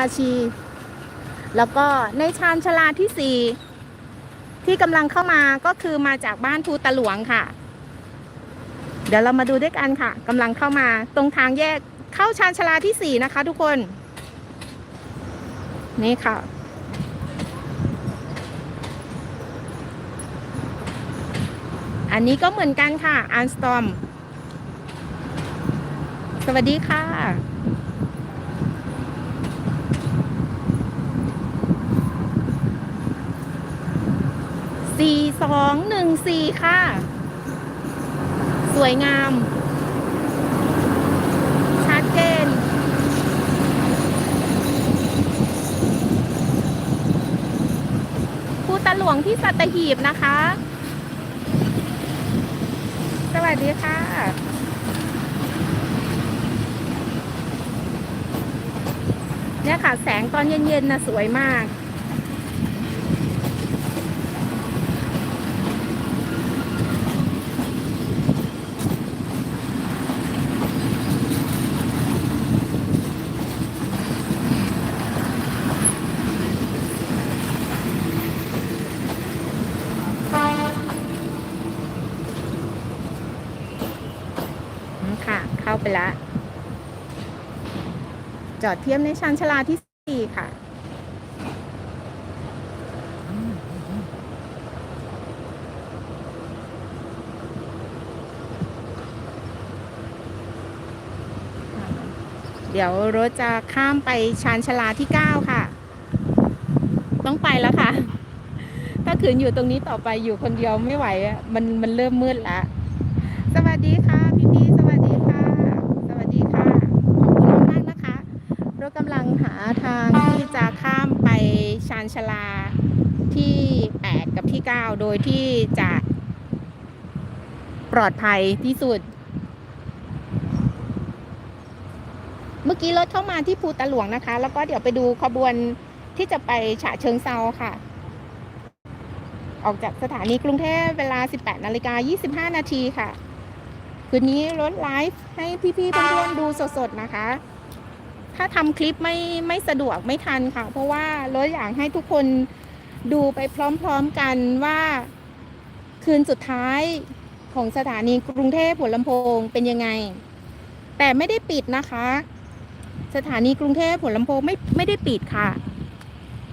าชี แล้วก็ในชานชาลาที่สี่ที่กำลังเข้ามาก็คือมาจากบ้านภูตะหลวงค่ะ เดี๋ยวเรามาดูด้วยกันค่ะกำลังเข้ามาตรงทางแยกเข้าชานชาลาที่สี่นะคะ ทุกคน นี่ค่ะอันนี้ก็เหมือนกันค่ะอันสตอม สวัสดีค่ะ สองหนึ่งสี่ค่ะ สวยงาม ชัดเจนภูตะหลวงที่สัตหีบนะคะ สวัสดีค่ะเนี่ยค่ะ แสงตอนเย็นๆนะสวยมาก อืมค่ะ เข้าไปละ จอดเทียมในชานชลาที่สี่ค่ะ เดี๋ยวรถจะข้ามไปชานชลาที่เก้าค่ะ ต้องไปแล้วค่ะ ถ้าขืนอยู่ตรงนี้ต่อไปอยู่คนเดียวไม่ไหว มันมันเริ่มมืดแล้วสวัสดีค่ะานชลาที่ 8 กับที่ 9 โดยที่จะปลอดภัยที่สุด เมื่อกี้รถเข้ามาที่ภูตะหลวงนะคะ แล้วก็เดี๋ยวไปดูขบวนที่จะไปฉะเชิงเซาค่ะ ออกจากสถานีกรุงเทพเวลา 18นาฬิกา25 นาทีค่ะ คืนนี้รถไลฟ์ให้พี่ๆเพื่อนๆดูสดๆนะคะ ถ้าทำคลิปไม่ไม่สะดวกไม่ทันค่ะ เพราะว่ารถอยากให้ทุกคนดูไปพร้อมๆกันว่า คืนสุดท้ายของสถานีกรุงเทพหัวลำโพงเป็นยังไง แต่ไม่ได้ปิดนะคะ สถานีกรุงเทพหัวลำโพงไม่ไม่ได้ปิดค่ะ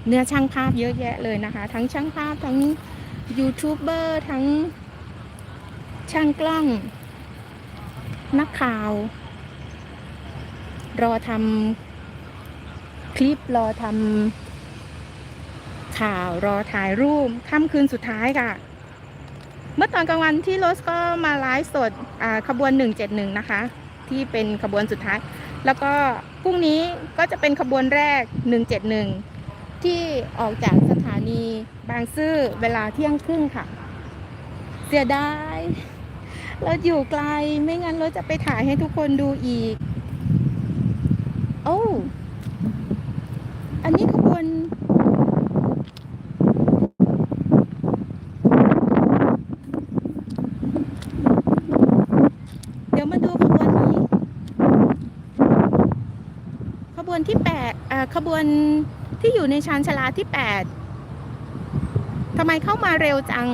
เนื้อช่างภาพเยอะแยะเลยนะคะ ทั้งช่างภาพทั้งยูทูบเบอร์ทั้งช่างกล้อง นักข่าว รอทำคลิปรอทำข่าวรอถ่ายรูปค่ำคืนสุดท้ายค่ะ เมื่อตอนกลางวันที่โรสก็มาไลฟ์สดขบวน 171 นะคะ ที่เป็นขบวนสุดท้าย แล้วก็พรุ่งนี้ก็จะเป็นขบวนแรก 171 ที่ออกจากสถานีบางซื่อเวลาเที่ยงครึ่งค่ะ เสียดายเราอยู่ไกลไม่งั้นราจะไปถ่ายให้ทุกคนดูอีก โอ้อันนี้ขบวนเดี๋ยวมาดูขบวนนี้ ขบวนที่แปดอ่าขบวนที่อยู่ในชานชลาที่แปดทำไมเข้ามาเร็วจัง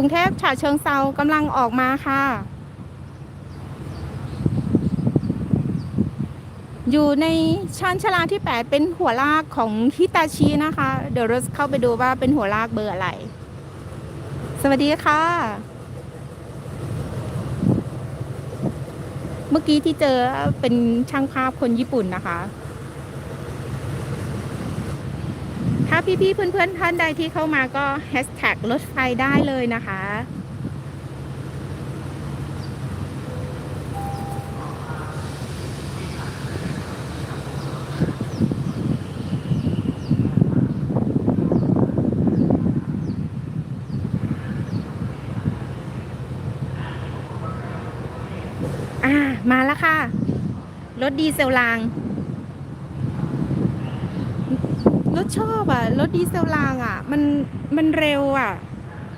รุงเทพฉะเชิงเซากำลังออกมาค่ะ อยู่ในชานชลาที่ 8 เป็นหัวลากของฮิตาชินะคะ เดี๋ยวเราเข้าไปดูว่าเป็นหัวลากเบอร์อะไร สวัสดีค่ะ เมื่อกี้ที่เจอเป็นช่างภาพคนญี่ปุ่นนะคะ ถ้า พี่ๆเพื่อนๆท่านใดที่เข้ามาก็แฮชแท็กรถไฟได้เลยนะคะอ่ามาแล้วค่ะ รถดีเซลราง ถชอบอะ รถดีเซลรางอะ มันมันเร็วอะ